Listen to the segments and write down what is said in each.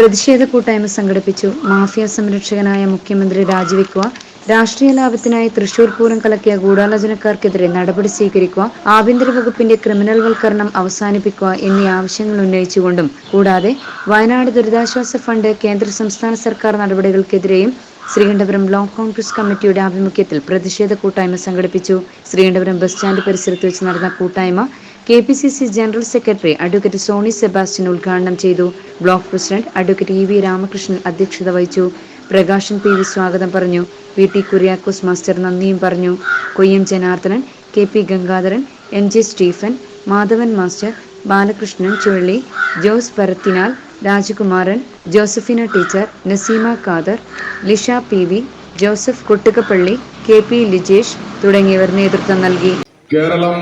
പ്രതിഷേധ കൂട്ടായ്മ സംഘടിപ്പിച്ചു. മാഫിയ സംരക്ഷകനായ മുഖ്യമന്ത്രി രാജിവെക്കുക. രാഷ്ട്രീയ ലാഭത്തിനായി തൃശൂർ പൂരം കലക്കിയ ഗൂഢാലോചനക്കാർക്കെതിരെ നടപടി സ്വീകരിക്കുക. ആഭ്യന്തര വകുപ്പിന്റെ ക്രിമിനൽവൽക്കരണം അവസാനിപ്പിക്കുക എന്നീ ആവശ്യങ്ങൾ ഉന്നയിച്ചുകൊണ്ടും കൂടാതെ വയനാട് ദുരിതാശ്വാസ ഫണ്ട് കേന്ദ്ര സംസ്ഥാന സർക്കാർ നടപടികൾക്കെതിരെയും ശ്രീകണ്ഠപുരം ബ്ലോക്ക് കോൺഗ്രസ് കമ്മിറ്റിയുടെ ആഭിമുഖ്യത്തിൽ പ്രതിഷേധ കൂട്ടായ്മ സംഘടിപ്പിച്ചു. ശ്രീകണ്ഠപുരം ബസ് സ്റ്റാൻഡ് പരിസരത്ത് വെച്ച് നടന്ന കൂട്ടായ്മ K P C C general secretary advocate Sony Sebastian ഉദ്ഘാടനം ചെയ്തു. Block president advocate E V Ramakrishnan അധ്യക്ഷത വഹിച്ചു. പ്രകാശൻ പി വി സ്വാഗതം പറഞ്ഞു. വി ടി കുര്യാക്കോസ് മാസ്റ്റർ നന്ദിയും പറഞ്ഞു. Koyyam Janardhanan K P Gangadharan M J Stephen Madhavan master Balakrishnan Chuzhali Jose Parathinal Rajakumaran Josephina teacher Naseema Khader Lisha P V Joseph Kottukappally K P Lijesh തുടങ്ങിയവർ നേതൃത്വം നൽകി. Keralam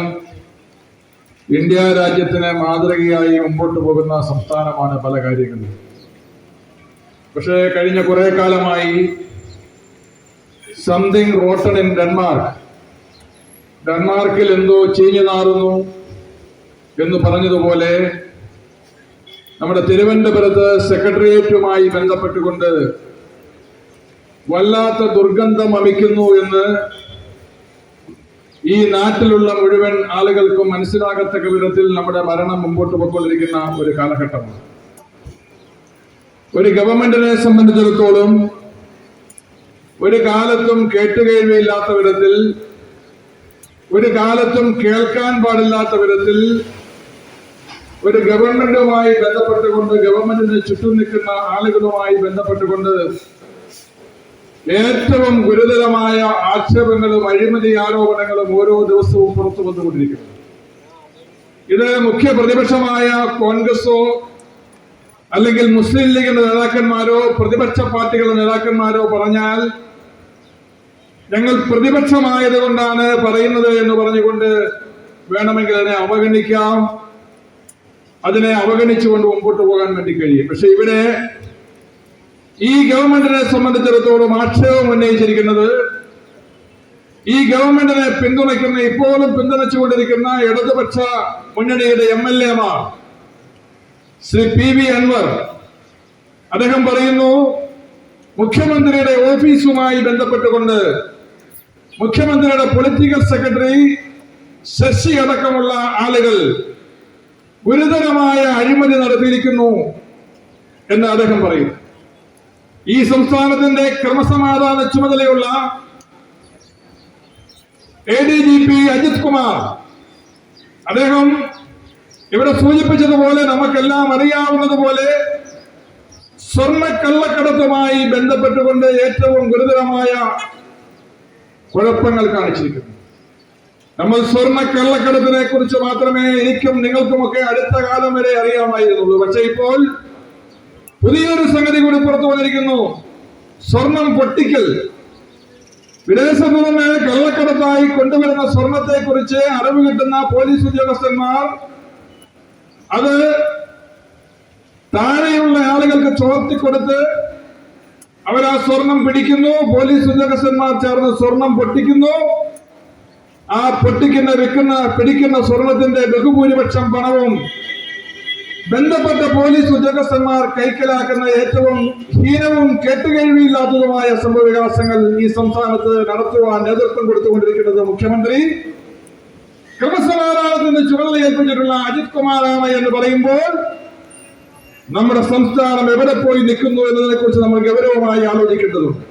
India രാജ്യത്തിന് മാതൃകയായി മുമ്പോട്ട് പോകുന്ന സംസ്ഥാനമാണ് പല കാര്യങ്ങളും. പക്ഷേ കഴിഞ്ഞ കുറെ കാലമായി സംതിങ് റോട്ടൺ ഇൻ ഡെൻമാർക്ക് ഡെൻമാർക്കിൽ എന്തോ ചീഞ്ഞു നാറുന്നു എന്ന് പറഞ്ഞതുപോലെ നമ്മുടെ തിരുവനന്തപുരത്ത് സെക്രട്ടേറിയറ്റുമായി ബന്ധപ്പെട്ടുകൊണ്ട് വല്ലാത്ത ദുർഗന്ധം അമിക്കുന്നു എന്ന് ഈ നാട്ടിലുള്ള മുഴുവൻ ആളുകൾക്കും മനസ്സിലാകത്തക്ക വിധത്തിൽ നമ്മുടെ ഭരണം മുമ്പോട്ട് പോയിക്കൊണ്ടിരിക്കുന്ന ഒരു കാലഘട്ടമാണ്. ഒരു ഗവൺമെന്റിനെ സംബന്ധിച്ചിടത്തോളം ഒരു കാലത്തും കേട്ടുകേഴ്വിയില്ലാത്ത വിധത്തിൽ ഒരു കാലത്തും കേൾക്കാൻ പാടില്ലാത്ത വിധത്തിൽ ഒരു ഗവൺമെന്റുമായി ബന്ധപ്പെട്ടുകൊണ്ട് ഗവൺമെന്റിന് ചുറ്റും നിൽക്കുന്ന ആളുകളുമായി ബന്ധപ്പെട്ടുകൊണ്ട് ഏറ്റവും ഗുരുതരമായ ആക്ഷേപങ്ങളും അഴിമതി ആരോപണങ്ങളും ഓരോ ദിവസവും പുറത്തു വന്നുകൊണ്ടിരിക്കുന്നു. ഇത് മുഖ്യ പ്രതിപക്ഷമായ കോൺഗ്രസോ അല്ലെങ്കിൽ മുസ്ലിം ലീഗിന്റെ നേതാക്കന്മാരോ പ്രതിപക്ഷ പാർട്ടികളുടെ നേതാക്കന്മാരോ പറഞ്ഞാൽ ഞങ്ങൾ പ്രതിപക്ഷമായത് കൊണ്ടാണ് പറയുന്നത് എന്ന് പറഞ്ഞുകൊണ്ട് വേണമെങ്കിൽ അതിനെ അവഗണിക്കാം. അതിനെ അവഗണിച്ചുകൊണ്ട് മുമ്പോട്ട് പോകാൻ വേണ്ടി കഴിയും. പക്ഷെ ഇവിടെ ഈ ഗവൺമെന്റിനെ സംബന്ധിച്ചിടത്തോളം ആക്ഷേപം ഉന്നയിച്ചിരിക്കുന്നത് ഈ ഗവൺമെന്റിനെ പിന്തുണയ്ക്കുന്ന ഇപ്പോഴും പിന്തുണച്ചുകൊണ്ടിരിക്കുന്ന ഇടതുപക്ഷ മുന്നണിയുടെ എം എൽ എമാർ ശ്രീ പി വി അൻവർ. അദ്ദേഹം പറയുന്നു മുഖ്യമന്ത്രിയുടെ ഓഫീസുമായി ബന്ധപ്പെട്ടുകൊണ്ട് മുഖ്യമന്ത്രിയുടെ പൊളിറ്റിക്കൽ സെക്രട്ടറി ശശി അടക്കമുള്ള ആളുകൾ ഗുരുതരമായ അഴിമതി നടത്തിയിരിക്കുന്നു എന്ന് അദ്ദേഹം പറയുന്നു. ഈ സംസ്ഥാനത്തിന്റെ ക്രമസമാധാന ചുമതലയുള്ള A D G P Ajith Kumar അദ്ദേഹം ഇവിടെ സൂചിപ്പിച്ചതുപോലെ നമുക്കെല്ലാം അറിയാവുന്നതുപോലെ സ്വർണ കള്ളക്കടത്തുമായി ബന്ധപ്പെട്ടുകൊണ്ട് ഏറ്റവും ഗുരുതരമായ കുഴപ്പങ്ങൾ കാണിച്ചിരിക്കുന്നു. നമ്മൾ സ്വർണ കള്ളക്കടത്തിനെ കുറിച്ച് മാത്രമേ എനിക്കും നിങ്ങൾക്കുമൊക്കെ അടുത്ത കാലം വരെ അറിയാമായിരുന്നുള്ളൂ. പക്ഷെ ഇപ്പോൾ പുതിയൊരു സംഗതി കൂടി പുറത്തു വന്നിരിക്കുന്നു. സ്വർണം പൊട്ടിക്കൽ. വിദേശ നിന്ന് കള്ളക്കടത്തായി കൊണ്ടുവരുന്ന സ്വർണത്തെ കുറിച്ച് അറിവ് കിട്ടുന്ന പോലീസ് ഉദ്യോഗസ്ഥന്മാർ അത് താഴെയുള്ള ആളുകൾക്ക് ചോർത്തിക്കൊടുത്ത് അവർ ആ സ്വർണം പിടിക്കുന്നു. പോലീസ് ഉദ്യോഗസ്ഥന്മാർ ചേർന്ന് സ്വർണം പൊട്ടിക്കുന്നു. ആ പൊട്ടിക്കുന്ന വിൽക്കുന്ന പിടിക്കുന്ന സ്വർണത്തിന്റെ ബഹുഭൂരിപക്ഷം പണവും ബന്ധപ്പെട്ട പോലീസ് ഉദ്യോഗസ്ഥന്മാർ കൈക്കലാക്കുന്ന ഏറ്റവും ഹീനവും കേട്ടുകഴിവില്ലാത്തതുമായ സംഭവവികാസങ്ങൾ ഈ സംസ്ഥാനത്ത് നടത്തുവാൻ നേതൃത്വം കൊടുത്തുകൊണ്ടിരിക്കുന്നത് മുഖ്യമന്ത്രി. ക്രമസമാധാനത്തിന് ചുമതല ഏൽപ്പിച്ചിട്ടുള്ള അജിത് കുമാറാണ് എന്ന് പറയുമ്പോൾ നമ്മുടെ സംസ്ഥാനം എവിടെ പോയി നിൽക്കുന്നു എന്നതിനെ കുറിച്ച് നമ്മൾ ഗൗരവമായി ആലോചിക്കേണ്ടതുണ്ട്.